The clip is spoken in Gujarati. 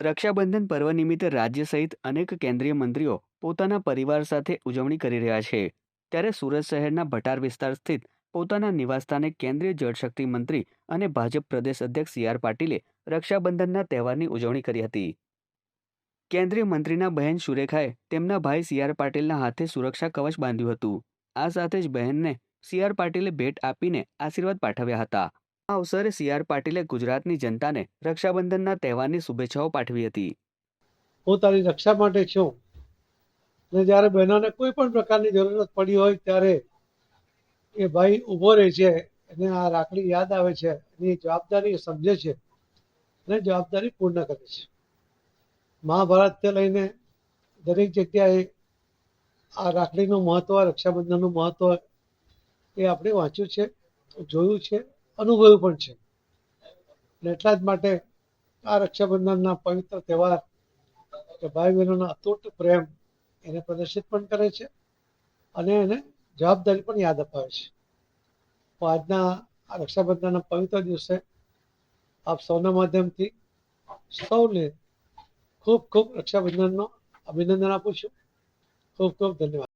રક્ષાબંધન પર્વ નિમિત્તે રાજ્ય સહિત અનેક કેન્દ્રીય મંત્રીઓ પોતાના પરિવાર સાથે ઉજવણી કરી રહ્યા છે. ત્યારે સુરત શહેરના ભટાર વિસ્તાર સ્થિત પોતાના નિવાસસ્થાને કેન્દ્રીય જળશક્તિ મંત્રી અને ભાજપ પ્રદેશ અધ્યક્ષ સી આર પાટીલે રક્ષાબંધનના તહેવારની ઉજવણી કરી હતી. કેન્દ્રીય મંત્રીના બહેન સુરેખાએ તેમના ભાઈ સી આર પાટીલના હાથે સુરક્ષા કવચ બાંધ્યું હતું. આ સાથે જ બહેનને સી આર પાટીલે ભેટ આપીને આશીર્વાદ પાઠવ્યા હતા. આ અવસરે સી આર પાટીલે ગુજરાતની જનતાને રક્ષાબંધનના તહેવારની શુભેચ્છાઓ પાઠવી હતી. હું તારી રક્ષા માટે છું. ને જ્યારે બહેનોને કોઈ પણ પ્રકારની જરૂરત પડી હોય ત્યારે એ ભાઈ ઊભો રહે છે, એને આ રાખડી યાદ આવે છે, એની જવાબદારી સમજે છે, અને જવાબદારી પૂર્ણ કરે છે. મહાભારતથી લઈને દરેક જગ્યાએ આ રાખડીનું મહત્વ, રક્ષાબંધનનું મહત્વ એ આપણે વાંચ્યું છે, જોયું છે. અનુભવ્યું પણ છે. એટલા જ માટે આ રક્ષાબંધનના પવિત્ર તહેવાર કે ભાઈ બહેનોનો અતૂટ પ્રેમ એને પ્રદર્શિત પણ કરે છે અને એને જવાબદારી પણ યાદ અપાવે છે. તો આજના આ રક્ષાબંધનના પવિત્ર દિવસે આપ સૌના માધ્યમથી સૌને ખૂબ ખૂબ રક્ષાબંધનનો અભિનંદન આપું છું. ખૂબ ખૂબ ધન્યવાદ.